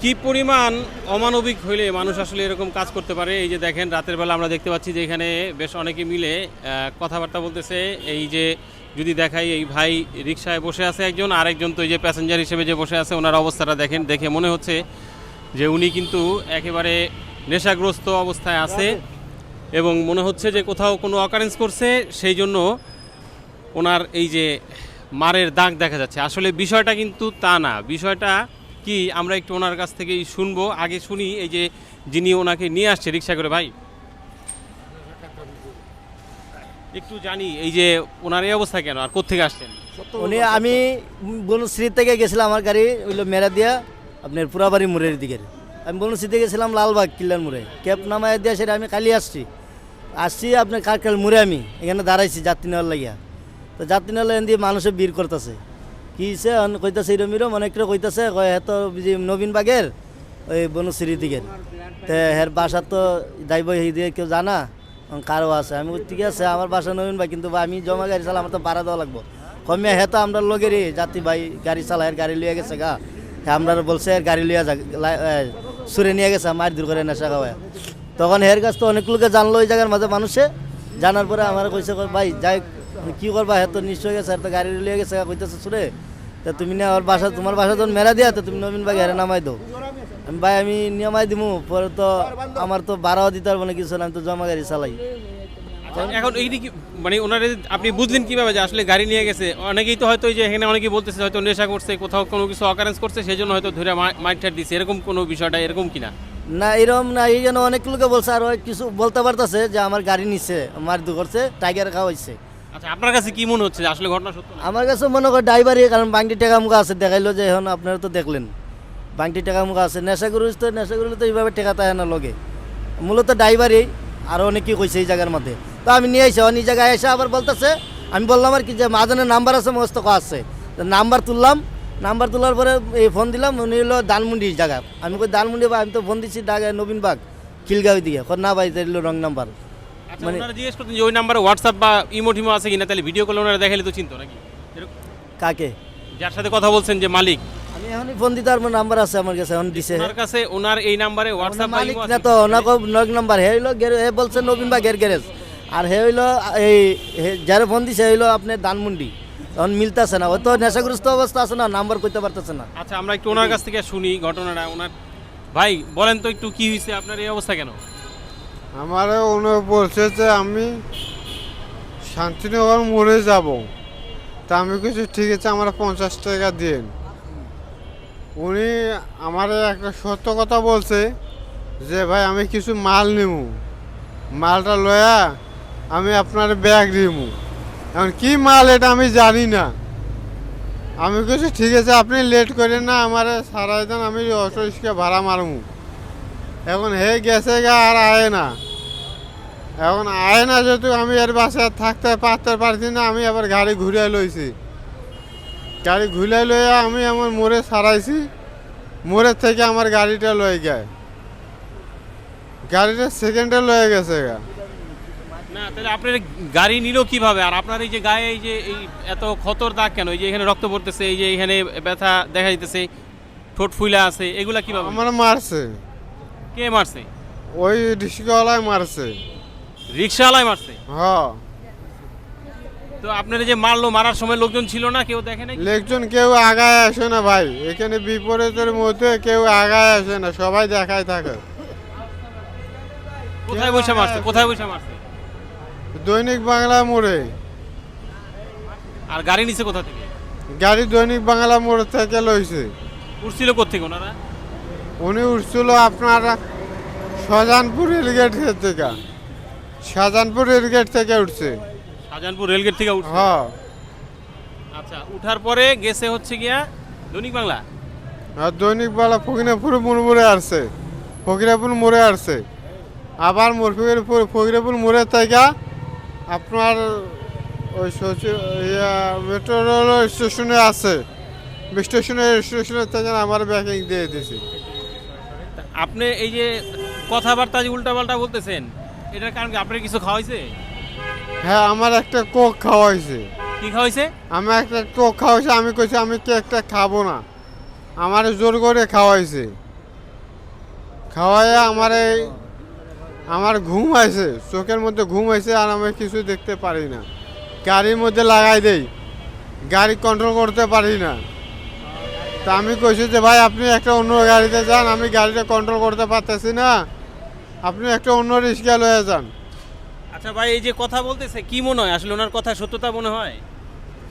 কি পরিমাণ অমানবিক হইলে মানুষ আসলে এরকম কাজ করতে পারে? এই যে দেখেন, রাতের বেলা আমরা দেখতে পাচ্ছি যে এখানে বেশ অনেকে মিলে কথাবার্তা বলতেছে। এই যে যদি দেখাই, এই ভাই রিক্সায় বসে আছে একজন, আরেকজন তো এই যে প্যাসেঞ্জার হিসেবে যে বসে আছে, ওনার অবস্থাটা দেখেন, দেখে মনে হচ্ছে যে উনি কিন্তু একেবারে নেশাগ্রস্ত অবস্থায় আছে এবং মনে হচ্ছে যে কোথাও কোনো অকারেন্স করছে, সেই জন্য ওনার এই যে মারের দাগ দেখা যাচ্ছে। আসলে বিষয়টা কিন্তু তা না। বিষয়টা কি আমরা একটু ওনার কাছ থেকেই শুনব। আগে শুনি এই যে যিনি ওনাকে নিয়ে আসছে রিক্সা করে, ভাই। একটু জানি, এই যে ওনার এই অবস্থা কেন? আর কোথেকে আসছেন উনি, আমি বনশ্রী থেকে গেছিলাম আমার গাড়ি, ওইলো মেরা দিয়া, আপনার পুরাবাড়ি মোড়ের দিকে আমি বনশ্রী থেকে গেছিলাম লালবাগ কিল্লার মোড়ে। ক্যাব নামায় দিয়া সেটা আমি কালি আসছি। আসছি আপনার কারকাল মোড়ে আমি, এখানে দাঁড়াইছি যাত্রী নেওয়ার লাগিয়া। তো যাত্রী নেওয়ার দিয়ে মানুষে ভিড় করতেছে। কি কইতাছে এরম এরম অনেকটা কইতাছে যে নবীন বাগের ওই বনশ্রী দিকের তো হের বাসা তো দায়ব এই দিয়ে কেউ জানা কারও আছে। আমি ঠিক আছে আমার বাসা নবীন ভাই কিন্তু আমি জমা গাড়ি চালা আমার তো ভাড়া দেওয়া লাগবো। কমিয়া হে তো আমরা লগেরই জাতি ভাই গাড়ি চালায় গাড়ি লিয়ে গেছে গা। আমরা বলছে এর গাড়ি লিয়ে যা সুরে নিয়ে গেছে মার দূর করে নেশা খাওয়ায়। তখন হের কাছ তো অনেক লোকে জানলো ওই জায়গার মাঝে মানুষে। জানার পরে আমার কয়, ভাই যাই কি করবা? হে তো নিশ্চয় গেছে আর তো গাড়ি লিয়ে গেছে কইতেছে সুরে। তা তুমি না ওর বাসা তোমার বাসা যখন মেলা দিয়া তো তুমি নবীন ভাই হেরে নামাই দাও। আমি ভাই আমি নিয়মাই দিমু পরে তো আমার তো বাড়াও দিতে পারব না কিছু আমি তো জমা গাড়ি চালাই। এখন এইটি কি মানে ওনারে আপনি বুঝলেন কীভাবে যে আসলে গাড়ি নিয়ে গেছে? অনেকেই তো হয়তো যে এখানে অনেকেই বলতেছে হয়তো নেশা করছে কোথাও কোনো কিছু অকারেন্স করছে সেই জন্য হয়তো ধরে মাইট ঠাট দিচ্ছে এরকম কোনো বিষয়টা এরকম কিনা? না এরকম না এই জন্য অনেক লোকে বলছে আর কিছু বলতে পারতেছে যে আমার গাড়ি নিচ্ছে মার দু করছে টাইগার খাওয়াইছে। আচ্ছা আপনার কাছে কি মনে হচ্ছে যে আসলে ঘটনা সত্য আমার কাছে মনে কর ড্রাইভারই, কারণ বাংটি টাকা মুখা আছে, দেখাইলো যে এখন আপনারা তো দেখলেন। বাংটি টাকা মুখা আছে নেশা করুস তো নেশা করলে তো এইভাবে টেকা তাই না লগে মূলত ড্রাইভারই আরও অনেকেই কইছে এই জায়গার মধ্যে। তো আমি নিয়ে আইসি অনেক জায়গায় এসে আবার বলতেছে, আমি বললাম আর কি যে মাঝানের নাম্বার আছে মস্ত ক আছে। তো নাম্বার তুললাম, নাম্বার তোলার পরে এই ফোন দিলাম, উনি হলো দানমুন্ডি জায়গা। আমি কই দানমুন্ডি বা, আমি তো ফোন দিচ্ছি ডাগায় নবীনবাগ খিলগাঁও দিকে। কই না ভাই রং নাম্বার। মানে- ওনারা জিজ্ঞেস করতেন যে ওই নাম্বারে হোয়াটসঅ্যাপ বা ইমো টিমো আছে কিনা? তাহলে ভিডিও কল ওনারা দেখাইলে তো চিনতো নাকি? এরকম- কাকে? যার সাথে কথা বলছেন যে মালিক। আমি এখনই ফোন দিতে পারব নাম্বার আছে আমার কাছে এখন দিছে। ওনার কাছে ওনার এই নাম্বারে হোয়াটসঅ্যাপ মালিক না তো ওনাকে নক নাম্বার হে হইল হে বলছে নবীন বা গের গ্যারেজ। আর হে হইল এই ফোন দিছে হইল আপনার দানমুন্ডি তখন মিলতেছে না ও তো নেশাগ্রস্ত অবস্থা আছে না নাম্বার করতে পারতেছে না। আচ্ছা আমরা একটু ওনার কাছ থেকে শুনি ঘটনাটা ওনার ভাই বলেন তো একটু কি হয়েছে আপনার এই অবস্থা কেন? আমারও উনি বলছে যে আমি শান্তিনগর মোড়ে যাব। তা আমি কিছু ঠিক আছে, আমার পঞ্চাশ টাকা দিন। উনি আমার একটা সত্য কথা বলছে যে, ভাই, আমি কিছু মাল নিব মালটা লয়া আমি আপনার ব্যাগ দিব এখন কি মাল এটা আমি জানি না। আমি কিছু ঠিক আছে, আপনি লেট করেন না, আমার সারাই দেন, আমি অটো রিক্সা ভাড়া মারমু। এখন হে গেছে গা, আর আয় না। এখন আয় না যেহেতু আমি এর বাসায় থাকতে পারতে পারছি না আমি আবার গাড়ি ঘুরিয়ে লইছি। গাড়ি ঘুরিয়ে লইয়া আমি আমার মোড়ে সারাইছি মোড়ের থেকে আমার গাড়িটা লয়ে যায় গাড়িটা সেকেন্ডে লয়ে গেছে গা। না তাহলে আপনার গাড়ি নিল কীভাবে? আর আপনার এই যে গায়ে এই যে এই এত ক্ষতর দাগ কেন? এই যে এখানে রক্ত পড়তেছে এই যে এখানে ব্যথা দেখা দিতেছে ঠোঁট ফুলা আছে এগুলা কীভাবে? আমার মারছে। কে মারছে? ওই রিক্সাওয়ালায় মারছে। রিক্সাওয়ালায় মারছে? হ তো আপনার যে মারলো মারার সময় লোকজন ছিল না? কেউ দেখে নাই? লোকজন কেউ আগায় আসে না ভাই। এখানে বিপরীতের মধ্যে কেউ আগায় আসে না সবাই দেখায় থাকে। কোথায় বসে মারছে? কোথায় বসে মারছে? দৈনিক বাংলা মোড়ে। আর গাড়ি নিচে কোথা থেকে? গাড়ি দৈনিক বাংলা মোড় থেকে লইছে। উঠছিল কোথেকে ওনারা? উনি উঠছিল আপনার শাহজাহানপুর রেলগেট থেকে। শাহজাহানপুর রেলগেট থেকে উঠছে। শাহজাহানপুর রেলগেট থেকে উঠছে? হ্যাঁ। আচ্ছা উঠার পরে গেছে হচ্ছে গিয়া দৈনিক বাংলা? আর দৈনিক বাংলা ফকিরাপুর মোড় আসছে। ফকিরাপুর মোড়ে আসছে। আবার মুরফিপুর ফকিরাপুর মোড়ে থেকে আপনার ওই ইয়া মেট্রো রেল স্টেশনে আছে স্টেশনে স্টেশনে থেকে আমার ব্যাকিং দিয়ে দিয়েছি। আপনি এই যে কথাবার্তা যে উল্টাপাল্টা বলতেছেন এটার কারণ কি আপনার কিছু খাওয়াইছে হ্যাঁ আমার একটা কোক খাওয়াইছে কি খাওয়াইছে আমি একটা কোক খাওয়াইছে আমি কইছি আমি কেকটা খাব না। আমার জোর করে খাওয়াইছে খাওয়াইয়া আমার এই আমার ঘুম আছে চোখের মধ্যে ঘুম আছে আর আমি কিছু দেখতে পারি না। গাড়ির মধ্যে লাগাই দেই গাড়ি কন্ট্রোল করতে পারি না। তা আমি কইছি যে ভাই আপনি একটা অন্য গাড়িতে যান আমি গাড়িটা কন্ট্রোল করতে পারতেছি না। আপনি একটা অন্য রিক্সা লয়ে যান। আচ্ছা ভাই এই যে কথা বলতেছে কি মনে হয়? আসলে ওনার কথা সত্যতা মনে হয়?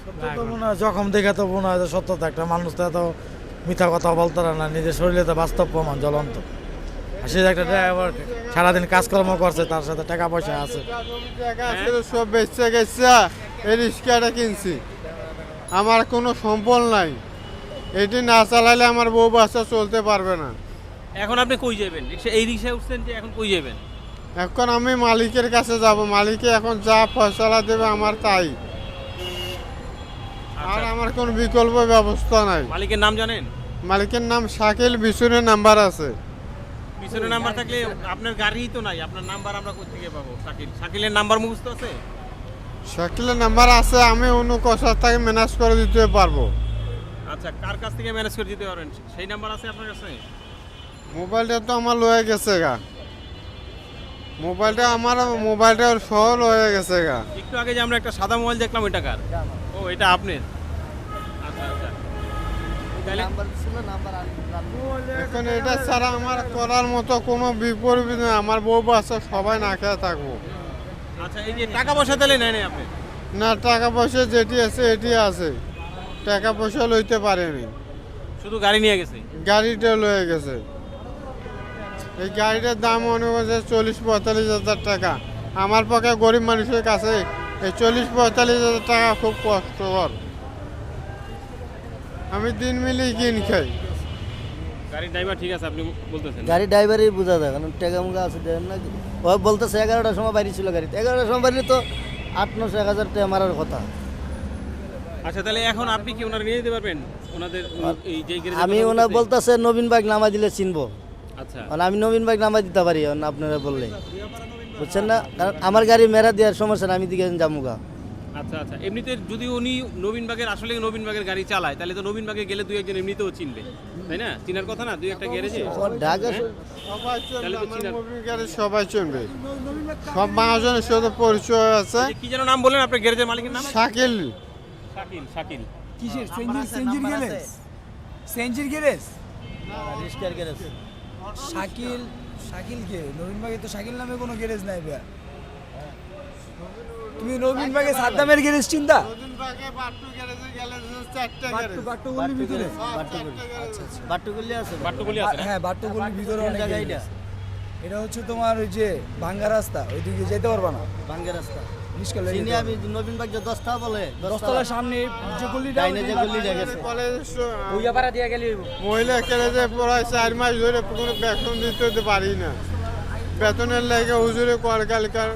সত্য তো মনে হয় জখম দেখে তো মনে হয় যে সত্যতা একটা মানুষ তো এত মিথ্যা কথা বলতে না নিজের শরীরে তো বাস্তব প্রমাণ জ্বলন্ত। আর সে একটা ড্রাইভার সারাদিন কাজকর্ম করছে তার সাথে টাকা পয়সা আছে। সব বেচে গেছে এই রিক্সাটা কিনছি। আমার কোনো সম্বল নাই। এটি না চালালে আমার বউ বাচ্চা চলতে পারবে না। এখন আপনি কই যাবেন? এই রিক্সায় উঠছেন যে এখন কই যাবেন? এখন আমি মালিকের কাছে যাব। মালিকে এখন যা ফয়সলা দেবে আমার তাই। আর আচ্ছা, আমার কোনো বিকল্প ব্যবস্থা নাই। মালিকের নাম জানেন? মালিকের নাম শাকিল বিশুনের নাম্বার আছে। পিছনে নাম্বার থাকলে আপনার গাড়ি তো নাই। আপনার নাম্বার আমরা কোথা থেকে পাবো? শাকিল। শাকিলের নাম্বার মুখস্থ আছে? শাকিলের নাম্বার আছে আমি অন্য কষার থেকে ম্যানেজ করে দিতে পারব। আচ্ছা কার কাছ থেকে ম্যানেজ করে দিতে পারেন সেই নাম্বার আছে আপনার কাছে? মোবাইলটা তো আমার লয়ে গেছে গা। মোবাইলটা আমার মোবাইলটা সহ লয়ে গেছে গা। একটু আগে যে আমরা একটা সাদা মোবাইল দেখলাম ওইটা কার? ও এটা আপনার? আচ্ছা আচ্ছা। তাহলে নাম্বার ছিল নাম্বার এখন এটা ছাড়া আমার করার মতো কোনো বিপরীত নেই। আমার বউ বাচ্চা সবাই না খেয়ে থাকব। আচ্ছা এই যে টাকা পয়সা তাহলে নেয় আপনি? না টাকা পয়সা যেটি আছে এটি আছে। টাকা পয়সা লইতে পারেনি। শুধু গাড়ি নিয়ে গেছে? গাড়িটা লয়ে গেছে। এই গাড়িটার দাম মনে করছে চল্লিশ পঁয়তাল্লিশ হাজার টাকা। আমার পক্ষে গরিব মানুষের কাছে এই চল্লিশ পঁয়তাল্লিশ হাজার টাকা খুব কষ্টকর। আমি দিন মিলিয়ে কিন খাই। গাড়ির ড্রাইভার ঠিক আছে আপনি বলতেছেন। গাড়ি ড্রাইভারই বোঝা যায় কারণ টেকা মুখা আছে দেন না ও বলতেছে এগারোটার সময় বাড়ি ছিল গাড়িতে। এগারোটার সময় বাড়ি তো আট নশো এক হাজার টাকা মারার কথা। আচ্ছা তাহলে এখন আপনি কি ওনারা নিয়ে যেতে পারবেন? ওনাদের এই যে আমি ওনার বলতেছে? বলতেছে নবীন বাইক নামা দিলে চিনবো। আচ্ছা। কারণ আমি নবীন বাইক নামা দিতে পারি আপনারা বললে। বুঝছেন না? কারণ আমার গাড়ি মেরা দেওয়ার সমস্যা না আমি দিকে জামুগা আচ্ছা আচ্ছা। এমনিতে যদি উনি নবীনবাগের আসলে নবীনবাগের গাড়ি চালায় তাহলে তো নবীনবাগে গেলে দুই একজন এমনিতেও চিনবে তাই না? চিনার কথা না? দুই একটা গ্যারেজে? ঢাকা সবাই গাড়ি সবাই চলবে সব মহাজনের সাথে পরিচয় আছে। কি যেন নাম বললেন আপনার গ্যারেজের মালিকের নাম? শাকিল। শাকিল শাকিল। কিসের? সেঞ্জির সেঞ্জির গ্যারেজ? সেঞ্জির গ্যারেজ? রিস্কার গ্যারেজ। শাকিল শাকিল কে? নবীনবাগে তো শাকিল নামে কোনো গ্যারেজ নাই ভাই তুমি নবীনবাগে সাদ্দামের গ্যারেজ চিন্তা? বাট্টু বাট্টু গলির ভিতরে? বাট্টুগুলি আছে বাট্টুগুলি আছে না? হ্যাঁ বাট্টু গলির ভিতরে অনেক জায়গায় garage এটা? এটা হচ্ছে তোমার ওই যে ভাঙ্গা রাস্তা ওইদিকে যেতে পারবা না? ভাঙ্গে রাস্তা। আমি নবীন বাইক যে দশটা বলে দশতলার সামনে যে গলিটা ডাইনে যে গলিটা গেছে। উইয়াপাড়া দিয়ে গেলে মহিলা কেলেজে প্রায় চার মাস ধরে কোনো বেতন দিতে পারি না। বেতনের লেগে হুজুরে কলকালকার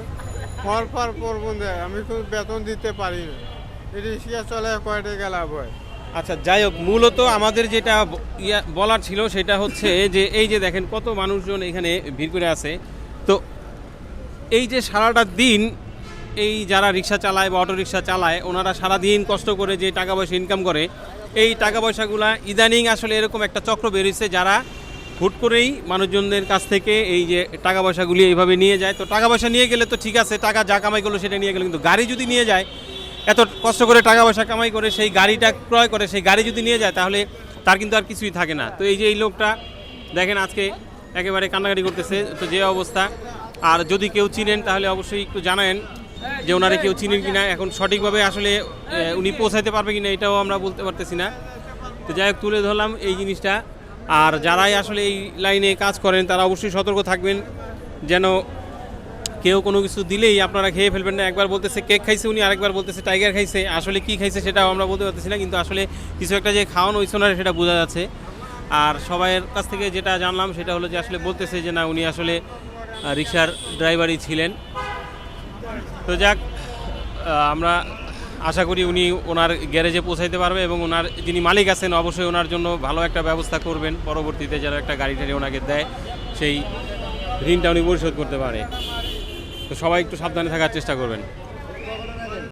ফর ফর পড়বন দেয় আমি কোনো বেতন দিতে পারি না। এই রিক্সা চলে কয় টাকা লাভ হয় আচ্ছা যাই হোক মূলত আমাদের যেটা ইয়া বলার ছিল সেটা হচ্ছে যে এই যে দেখেন কত মানুষজন এখানে ভিড় করে আছে। তো এই যে সারাটা দিন এই যারা রিক্সা চালায় বা অটো রিক্সা চালায়, ওনারা সারা দিন কষ্ট করে যে টাকা পয়সা ইনকাম করে, এই টাকা পয়সাগুলা ইদানিং আসলে এরকম একটা চক্র বেরিয়েছে যারা হুট করেই মানুষজনদের কাছ থেকে এই যে টাকা পয়সাগুলি এইভাবে নিয়ে যায়। তো টাকা পয়সা নিয়ে গেলে তো ঠিক আছে, টাকা যা কামাই করল সেটা নিয়ে গেলো, কিন্তু গাড়ি যদি নিয়ে যায়, এত কষ্ট করে টাকা পয়সা কামাই করে, সেই গাড়িটা ক্রয় করে, সেই গাড়ি যদি নিয়ে যায়, তাহলে তার কিন্তু আর কিছুই থাকে না। তো এই যে এই লোকটা, দেখেন আজকে একেবারে কান্নাকাটি করতেছে। তো যে অবস্থা, আর যদি কেউ চিনেন, তাহলে অবশ্যই একটু জানায়েন। যে ওনারে কেউ চিনেন কিনা, এখন সঠিকভাবে আসলে উনি পৌঁছাইতে পারবে কিনা, এটাও আমরা বলতে পারতেছি না। তো যাই হোক, তুলে ধরলাম এই জিনিসটা। আর যারাই আসলে এই লাইনে কাজ করেন, তারা অবশ্যই সতর্ক থাকবেন, যেন কেউ কোনো কিছু দিলেই আপনারা খেয়ে ফেলবেন না। একবার বলতেছে, কেক খাইছে উনি আরেকবার বলতেছে, টাইগার খাইছে আসলে কি খাইছে সেটাও আমরা বলতে পারতেছি না, কিন্তু আসলে কিছু একটা যে খাওয়ানো হইছে না সেটা বোঝা যাচ্ছে। আর সবাইয়ের কাছ থেকে যেটা জানলাম, সেটা হলো যে আসলে বলতেছে যে না, উনি আসলে রিক্সার ড্রাইভারই ছিলেন। তো যাক আমরা আশা করি উনি ওনার গ্যারেজে পৌঁছাইতে পারবে এবং ওনার যিনি মালিক আছেন অবশ্যই ওনার জন্য ভালো একটা ব্যবস্থা করবেন। পরবর্তীতে যেন একটা গাড়ি টাড়ি ওনাকে দেয়, সেই ঋণটা উনি পরিশোধ করতে পারে। তো সবাই একটু সাবধানে থাকার চেষ্টা করবেন।